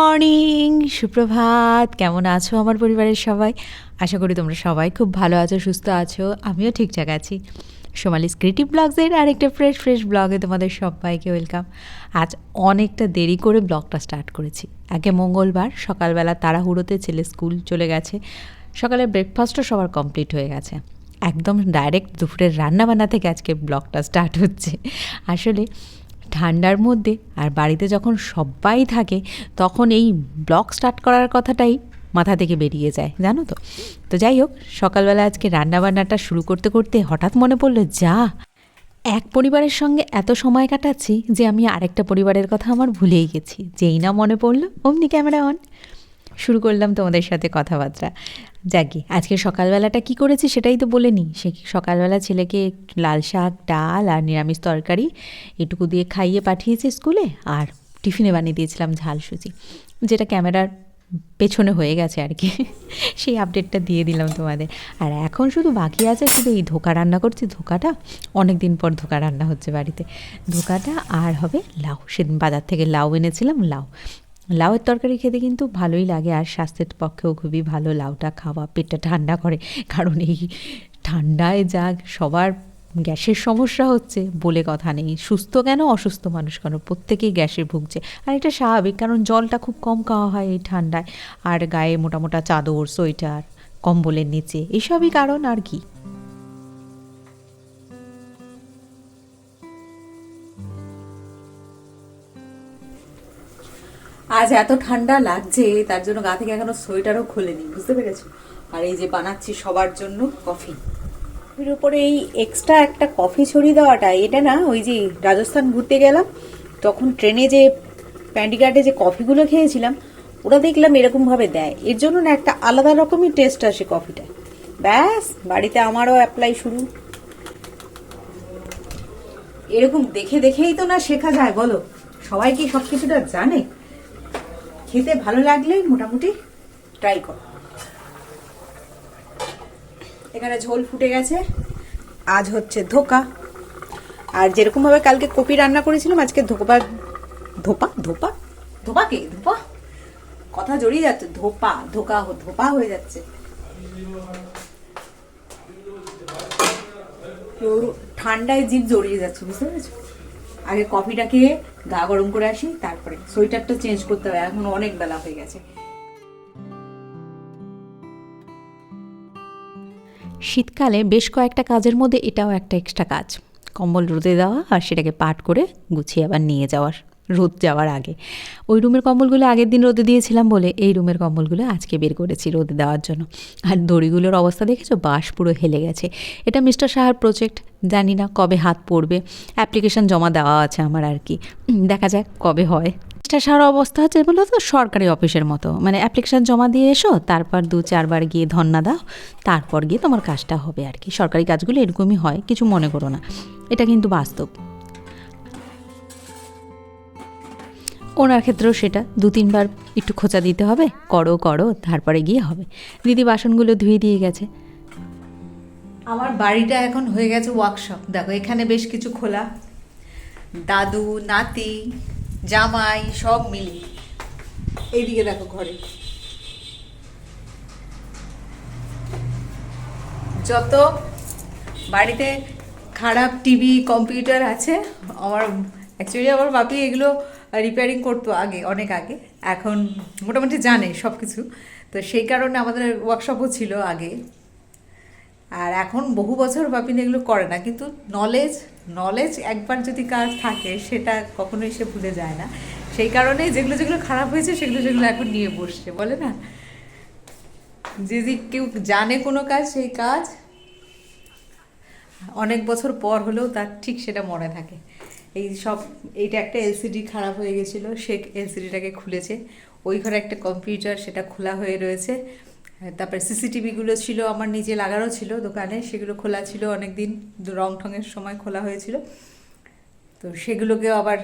Morning, সুপ্রভাত। কেমন আছো আমার পরিবারের সবাই? আশা করি তোমরা সবাই খুব ভালো আছো, সুস্থ আছো। আমিও ঠিকঠাক আছি। সোমালিস ক্রিয়েটিভ ব্লগসের আরেকটা ফ্রেশ ফ্রেশ ব্লগে তোমাদের সবাইকে ওয়েলকাম আজ অনেকটা দেরি করে ব্লগটা স্টার্ট করেছি। আগে মঙ্গলবার, সকালবেলা তাড়াহুড়োতে ছেলে স্কুল চলে গেছে। সকালে ব্রেকফাস্টও সবার কমপ্লিট হয়ে গেছে। একদম ডাইরেক্ট দুপুরের রান্নাবান্না থেকে আজকে ব্লগটা স্টার্ট হচ্ছে। আসলে ঠান্ডার মধ্যে আর বাড়িতে যখন সবাই থাকে, তখন এই ব্লগ স্টার্ট করার কথাটাই মাথা থেকে বেরিয়ে যায়, জানো তো? তো যাই হোক, সকালবেলা আজকে রান্নাবান্নাটা শুরু করতে করতে হঠাৎ মনে পড়ল, যা! এক পরিবারের সঙ্গে এত সময় কাটাচ্ছি যে আমি আরেকটা পরিবারের কথা আমার ভুলেই গেছি। যেই না মনে পড়ল, অমনি ক্যামেরা অন। শুরু করলাম তোমাদের সাথে কথাবার্তা। যাকে আজকে সকালবেলাটা কি করেছি সেটাই তো বলে নিই সে সকালবেলা ছেলেকে লাল শাক, ডাল আর নিরামিষ তরকারি এটুকু দিয়ে খাইয়ে পাঠিয়েছি স্কুলে আর টিফিনে বানিয়ে দিয়েছিলাম ঝাল সুজি। যেটা ক্যামেরার পেছনে হয়ে গেছে আর কি। সেই আপডেটটা দিয়ে দিলাম তোমাদের। আর এখন শুধু বাকি আছে শুধু এই ধোকা রান্না করছি। ধোকাটা অনেক দিন পর ধোকা রান্না হচ্ছে বাড়িতে। ধোকাটা আর হবে লাউ। সেদিন বাজার থেকে লাউ এনেছিলাম, লাউ। লাউয়ের তরকারি খেতে কিন্তু ভালোই লাগে আর স্বাস্থ্যের পক্ষেও খুবই ভালো। লাউটা খাওয়া পেটটা ঠান্ডা করে, কারণ এই ঠান্ডায় যা সবার গ্যাসের সমস্যা হচ্ছে বলে কথা নেই। সুস্থ কেন, অসুস্থ মানুষ কেন? প্রত্যেকেই গ্যাসে ভুগছে। আর এটা স্বাভাবিক, কারণ জলটা খুব কম খাওয়া হয় এই ঠান্ডায়। আর গায়ে মোটা মোটা চাদর, সোয়েটার, কম্বলের নিচে, এসবই কারণ আর কি। আজ এত ঠান্ডা লাগছে তার জন্য গা থেকে এখনও সোয়েটারও খোলেনি বুঝতে পেরেছ? আর এই যে বানাচ্ছি সবার জন্য কফি। এর উপরে এই এক্সট্রা একটা কফি ছড়িয়ে দেওয়াটা এটা না ওই যে রাজস্থান ঘুরতে গেলাম তখন ট্রেনে যে প্যান্ডিঘাটে যে কফিগুলো খেয়েছিলাম ওরা দেখলাম এরকম ভাবে দেয়। এর জন্য না একটা আলাদা রকমই টেস্ট আসে কফিটা। ব্যাস বাড়িতে আমারও অ্যাপ্লাই শুরু। এরকম দেখে দেখেই তো না শেখা যায় বলো? সবাই কি সব কিছুটা জানে? খেতে ভালো লাগলে মোটামুটি ট্রাই করো। এখানে ঝোল ফুটে গেছে। আজ হচ্ছে ধোকা। আর যেরকম ভাবে কালকে কপি রান্না করেছিলাম, আজকে ধোপা ধোপা ধোপা? ধোপা কে? ধোপা? কথা জড়িয়ে যাচ্ছে। ধোপা, ধোকা, ধোপা হয়ে যাচ্ছে। ঠান্ডায় জিভ জড়িয়ে যাচ্ছে, বুঝতে পেরেছ? আগে কফিটা খেয়ে গা গরম করে আসি, তারপরে সোয়েটারটা চেঞ্জ করতে হবে এখন অনেক বেলা হয়ে গেছে। শীতকালে বেশ কয়েকটা কাজের মধ্যে এটাও একটা এক্সট্রা কাজ। কম্বল রোদে দেওয়া আর সেটাকে পাট করে গুছিয়ে আবার নিয়ে যাওয়ার। রোদ যাওয়ার আগে। ওই রুমের কম্বলগুলো আগের দিন রোদে দিয়েছিলাম বলে এই রুমের কম্বলগুলো আজকে বের করেছি রোদে দেওয়ার জন্য। আর দড়িগুলোর অবস্থা দেখেছ? বাঁশ পুরো হেলে গেছে। এটা মিস্টার সাহার প্রজেক্ট। জানি না কবে হাত পড়বে। অ্যাপ্লিকেশন জমা দেওয়া আছে আমার আর কি। দেখা যাক কবে হয়। মিস্টার সাহার অবস্থা হচ্ছে বলো তো সরকারি অফিসের মতো। মানে অ্যাপ্লিকেশন জমা দিয়ে এসো, তারপর দু চারবার গিয়ে ধর্না দাও, তারপর গিয়ে তোমার কাজটা হবে আর কি। সরকারি কাজগুলো এরকমই হয়, কিছু মনে করো না। এটা কিন্তু বাস্তব। ওনার ক্ষেত্রেও সেটা। দু, তিনবার একটু খোঁচা দিতে হবে, করো করো, তারপরে গিয়ে হবে। দিদি বাসনগুলো ধুয়ে দিয়ে গেছে। আমার বাড়িটা এখন হয়ে গেছে ওয়ার্কশপ দেখো, এখানে বেশ কিছু খোলা। দাদু, নাতি, জামাই, সব মিলিয়ে এইদিকে দেখো ঘরে। যত বাড়িতে খারাপ টিভি, কম্পিউটার আছে, আমার অ্যাকচুয়ালি আমার বাপি এগুলো রিপেয়ারিং করতো আগে, অনেক আগে। এখন মোটামুটি জানে সব কিছু তো সেই কারণে আমাদের ওয়ার্কশপও ছিল আগে। আর এখন বহু বছর বাপিন এগুলো করে না, কিন্তু নলেজ নলেজ একবার যদি কার থাকে, সেটা কখনোই সে ভুলে যায় না। সেই কারণে যেগুলো যেগুলো খারাপ হয়েছে, সেগুলো যেগুলো এখন নিয়ে বসছে, বলে না? যে যে কেউ জানে কোনো কাজ, সেই কাজ অনেক বছর পর হলেও তার ঠিক সেটা মনে থাকে। এই সব এইটা একটা এলসিডি খারাপ হয়ে গেছিল সে এলসিডিটাকে খুলেছে। ওই ঘরে একটা কম্পিউটার সেটা খোলা হয়ে রয়েছে। তারপরে সিসিটিভিগুলো ছিল আমার নিজে লাগানো ছিল দোকানে সেগুলো খোলা ছিল অনেক দিন রং ঠঙের সময় খোলা হয়েছিল। তো সেগুলোকেও আবার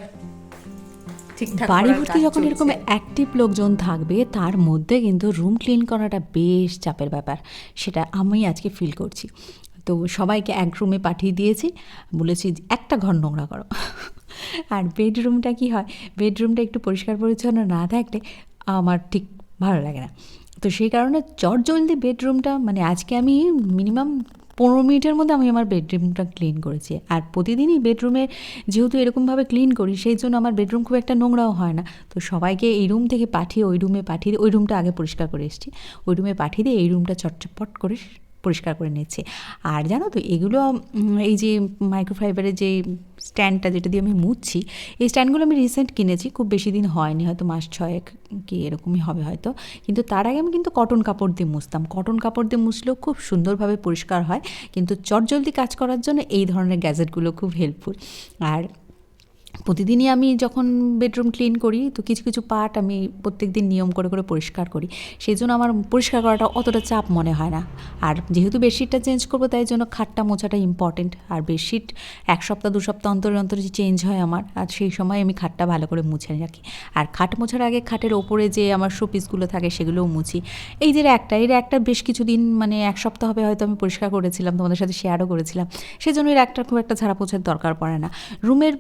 ঠিকঠাক বাড়ি ভর্তি যখন এরকম অ্যাক্টিভ লোকজন থাকবে তার মধ্যে কিন্তু রুম ক্লিন করাটা বেশ চাপের ব্যাপার। সেটা আমি আজকে ফিল করছি। তো সবাইকে এক রুমে পাঠিয়ে দিয়েছি। বলেছি, একটা ঘর নোংরা করো। আর বেডরুমটা কি হয়? বেডরুমটা একটু পরিষ্কার পরিচ্ছন্ন না থাকলে আমার ঠিক ভালো লাগে না। তো সেই কারণে চটজলদি বেডরুমটা মানে আজকে আমি মিনিমাম পনেরো মিনিটের মধ্যে আমি আমার বেডরুমটা ক্লিন করেছি। আর প্রতিদিনই বেডরুমে যেহেতু এরকমভাবে ক্লিন করি, সেই জন্য আমার বেডরুম খুব একটা নোংরাও হয় না। তো সবাইকে এই রুম থেকে পাঠিয়ে ওই রুমে পাঠিয়ে ওই রুমটা আগে পরিষ্কার করে এসেছি। ওই রুমে পাঠিয়ে দিয়ে এই রুমটা চটচপট করে পরিষ্কার করে নিচ্ছে। আর জানো তো, এগুলো এই যে মাইক্রোফাইবারের যে স্ট্যান্ডটা যেটা দিয়ে আমি মুছছি, এই স্ট্যান্ডগুলো আমি রিসেন্ট কিনেছি, খুব বেশি দিন হয়নি, হয়তো মাস ছয়েক কি এরকমই হবে হয়তো। কিন্তু তার আগে আমি কিন্তু কটন কাপড় দিয়ে মুছতাম। কটন কাপড় দিয়ে মুছলেও খুব সুন্দরভাবে পরিষ্কার হয়, কিন্তু চটজলদি কাজ করার জন্য এই ধরনের গ্যাজেটগুলো খুব হেল্পফুল আর প্রতিদিনই আমি যখন বেডরুম ক্লিন করি, তো কিছু কিছু পার্ট আমি প্রত্যেক দিন নিয়ম করে করে পরিষ্কার করি। সেই জন্য আমার পরিষ্কার করাটা অতটা চাপ মনে হয় না। আর যেহেতু বেডশিটটা চেঞ্জ করব, তাই জন্য খাটটা মোছাটা ইম্পর্টেন্ট আর বেডশিট এক সপ্তাহ, দু সপ্তাহ অন্তর অন্তর যে চেঞ্জ হয় আমার, আর সেই সময় আমি খাটটা ভালো করে মুছে রাখি। আর খাট মোছার আগে খাটের ওপরে যে আমার শোপিসগুলো থাকে, সেগুলোও মুছি। এই যে একটা এর একটা বেশ কিছুদিন মানে এক সপ্তাহ হবে হয়তো আমি পরিষ্কার করেছিলাম, তোমাদের সাথে শেয়ারও করেছিলাম। সেই জন্য এর একটা খুব একটা ঝাড়া পোছার দরকার পড়ে না। রুমের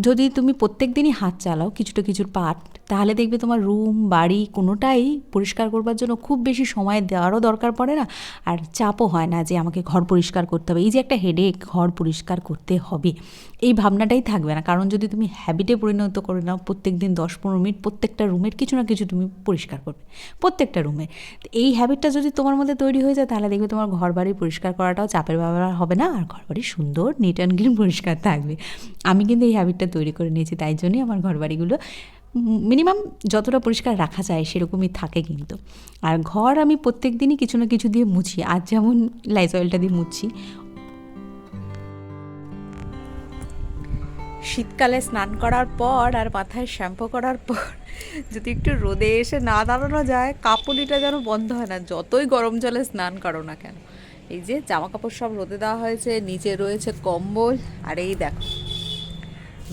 যদি তুমি প্রত্যেক দিনই হাত চালাও কিছুটা কিছুর পাট তাহলে দেখবে তোমার রুম, বাড়ি কোনোটাই পরিষ্কার করবার জন্য খুব বেশি সময় দেওয়ারও দরকার পড়ে না। আর চাপও হয় না যে আমাকে ঘর পরিষ্কার করতে হবে। এই যে একটা হেডেক ঘর পরিষ্কার করতে হবে, এই ভাবনাটাই থাকবে না। কারণ যদি তুমি হ্যাবিটে পরিণত করে নাও, প্রত্যেক দিন দশ পনেরো মিনিট প্রত্যেকটা রুমের কিছু না কিছু তুমি পরিষ্কার করবে, প্রত্যেকটা রুমে। এই হ্যাবিটটা যদি তোমার মধ্যে তৈরি হয়ে যায়, তাহলে দেখবে তোমার ঘর বাড়ি পরিষ্কার করাটাও চাপের ব্যাপার হবে না। আর ঘর বাড়ি সুন্দর নিট অ্যান্ড ক্লিন পরিষ্কার থাকবে। আমি কিন্তু এই হ্যাবিটটা তৈরি করে নিয়েছি, তাই জন্যই আমার ঘর বাড়িগুলো মিনিমাম যতটা পরিষ্কার রাখা যায় সেরকমই থাকে কিন্তু। আর ঘর আমি প্রত্যেক দিনই কিছু না কিছু দিয়ে মুছি আজ যেমন লাইজয়েলটা দিয়ে মুছি। শীতকালে স্নান করার পর আর মাথায় শ্যাম্পু করার পর যদি একটু রোদে এসে না দাঁড়ানো যায় কাপুলিটা যেন বন্ধ হয় না, যতই গরম জলে স্নান করো না কেন। এই যে জামা কাপড় সব রোদে দেওয়া হয়েছে, নিচে রয়েছে কম্বল, আর এই দেখো।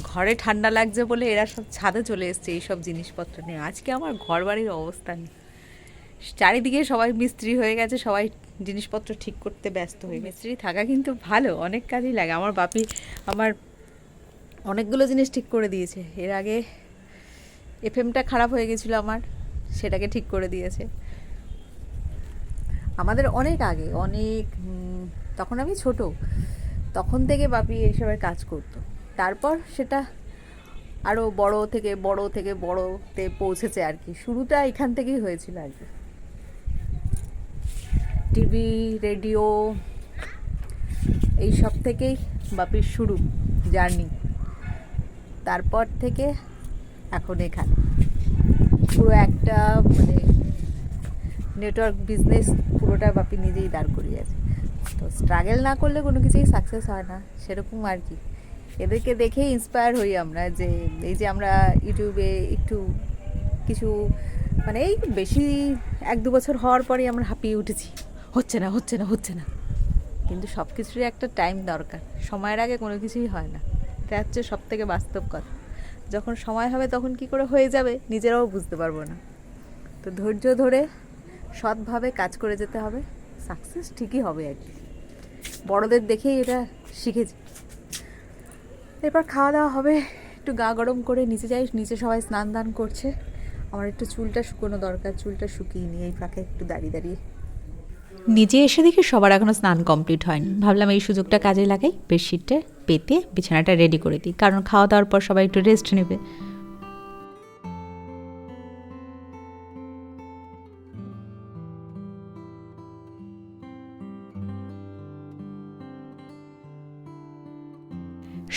ঘরে ঠান্ডা লাগছে বলে এরা সব ছাদে চলে এসছে এইসব জিনিসপত্র নিয়ে। আজকে আমার ঘর বাড়ির অবস্থা নেই। চারিদিকে সবাই মিস্ত্রি হয়ে গেছে, সবাই জিনিসপত্র ঠিক করতে ব্যস্ত হয়ে মিস্ত্রি থাকা কিন্তু ভালো, অনেক কাজই লাগে। আমার বাপি আমার অনেকগুলো জিনিস ঠিক করে দিয়েছে। এর আগে এফএমটা খারাপ হয়ে গেছিল আমার, সেটাকে ঠিক করে দিয়েছে। আমাদের অনেক আগে, অনেক তখন আমি ছোট, তখন থেকে বাপি এইসবের কাজ করতো। তারপর সেটা আরও বড় থেকে বড় থেকে বড়তে পৌঁছেছে আর কি। শুরুটা এখান থেকেই হয়েছিল আর কি। টিভি, রেডিও, এই সব থেকেই বাপির শুরু জার্নি। তারপর থেকে এখন এখানে। পুরো একটা মানে নেটওয়ার্ক বিজনেস পুরোটা বাপি নিজেই দাঁড় করিয়েছে তো স্ট্রাগল না করলে কোনো কিছুই সাকসেস হয় না, সেরকম আর কি। এদেরকে দেখেই ইন্সপায়ার হই আমরা যে, এই যে আমরা ইউটিউবে একটু কিছু মানে এই বেশি এক দু বছর হওয়ার পরেই আমরা হাঁপিয়ে উঠেছি। হচ্ছে না হচ্ছে না হচ্ছে না। কিন্তু সব কিছুরই একটা টাইম দরকার। সময়ের আগে কোনো কিছুই হয় না। এটা হচ্ছে সব থেকে বাস্তব কথা। যখন সময় হবে তখন কি করে হয়ে যাবে নিজেরাও বুঝতে পারব না। তো ধৈর্য ধরে সৎভাবে কাজ করে যেতে হবে। সাকসেস ঠিকই হবে আর কি। বড়দের দেখেই এটা শিখেছি। এরপর খাওয়া দাওয়া হবে। একটু গা গরম করে নিচে যাই, নিচে সবাই স্নান দান করছে। আমার একটু চুলটা শুকোনো দরকার, চুলটা শুকিয়ে নিয়ে এই ফাঁকে একটু দাঁড়িয়ে দাঁড়িয়ে। নিজে এসে দেখি সবার এখনও স্নান কমপ্লিট হয়নি। ভাবলাম এই সুযোগটা কাজে লাগাই, বেডশিটটা পেতে বিছানাটা রেডি করে দিই। কারণ খাওয়া দাওয়ার পর সবাই একটু রেস্ট নেবে।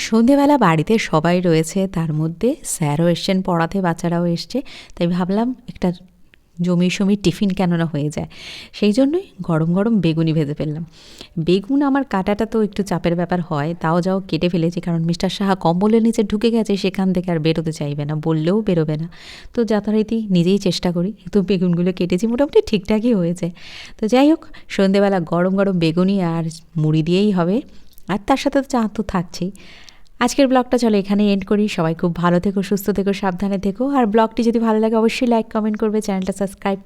সন্ধেবেলা বাড়িতে সবাই রয়েছে, তার মধ্যে স্যারও এসছেন, পড়াতে বাচ্চারাও এসছে। তাই ভাবলাম একটা জমি সমি টিফিন কেননা হয়ে যায়। সেই জন্যই গরম গরম বেগুনি ভেজে ফেললাম। বেগুন আমার কাটাটা তো একটু চাপের ব্যাপার হয়, তাও যাও কেটে ফেলেছি, কারণ মিস্টার সাহা কম্বলের নিচে ঢুকে গেছে, সেখান থেকে আর বেরোতে চাইবে না, বললেও বেরোবে না। তো যথারীতি নিজেই চেষ্টা করি তো বেগুনগুলো কেটেছি, মোটামুটি ঠিকঠাকই হয়েছে। তো যাই হোক, সন্ধেবেলা গরম গরম বেগুনি আর মুড়ি দিয়েই হবে। আর তার সাথে তো চা তো থাকছেই। আজকের ব্লগটা চলো এখানে এন্ড করি। সবাই খুব ভালো থেকো, সুস্থ থেকো, সাবধানে থেকো। আর ব্লগটি যদি ভালো লাগে, অবশ্যই লাইক কমেন্ট করবে, চ্যানেলটা সাবস্ক্রাইব